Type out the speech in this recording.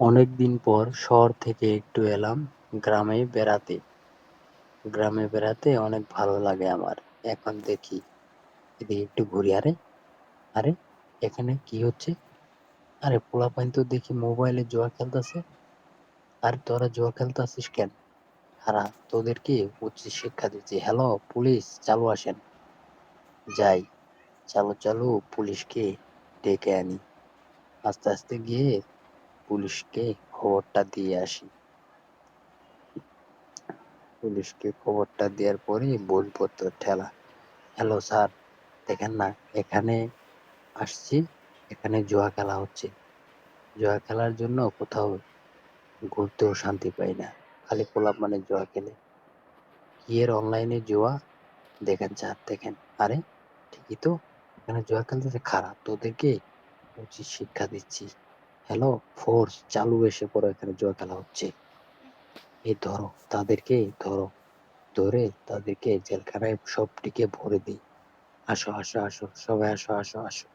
অনেকদিন পর শহর থেকে একটু এলাম গ্রামে বেড়াতে। গ্রামে বেড়াতে অনেক ভালো লাগে আমার। এখন দেখি, এদিকে একটু ঘুরি, আরে আরে, এখানে কি হচ্ছে? আরে, পোলাপাইন তো দেখি মোবাইলে জুয়া খেলতেছে। আর তোরা জুয়া খেলতেছিস কেন? হারা, তোদেরকে উচ্চ শিক্ষা দিচ্ছি। হ্যালো, পুলিশ, চালু আসেন। যাই, চালু চালু, পুলিশকে ডেকে আনি। আস্তে আস্তে গিয়ে পুলিশকে খবরটা দিয়ে আসি। পুলিশকে খবরটা দেওয়ার পরে বইপত্র ঠেলা। হ্যালো স্যার, দেখেন না, এখানে আসছি, এখানে জুয়া খেলা হচ্ছে। জুয়া খেলার জন্য কোথাও ঘুরতেও শান্তি পাই না, খালি পোলাপ মানে জুয়া খেলে। কি এর অনলাইনে জুয়া? দেখেন স্যার, দেখেন। আরে, ঠিকই তো, এখানে জুয়া খেলতেছে খারাপ, তোদেরকে উচিত শিক্ষা দিচ্ছি। হ্যালো ফোর্স চালু এসে পড়ো, এখানে জুয়া খেলা হচ্ছে। এই ধরো, তাদেরকে ধরো, ধরে তাদেরকে জেলখানায় সবটিকে ভরে দিই। আসো আসো আসো, সবাই আসো আসো আসো।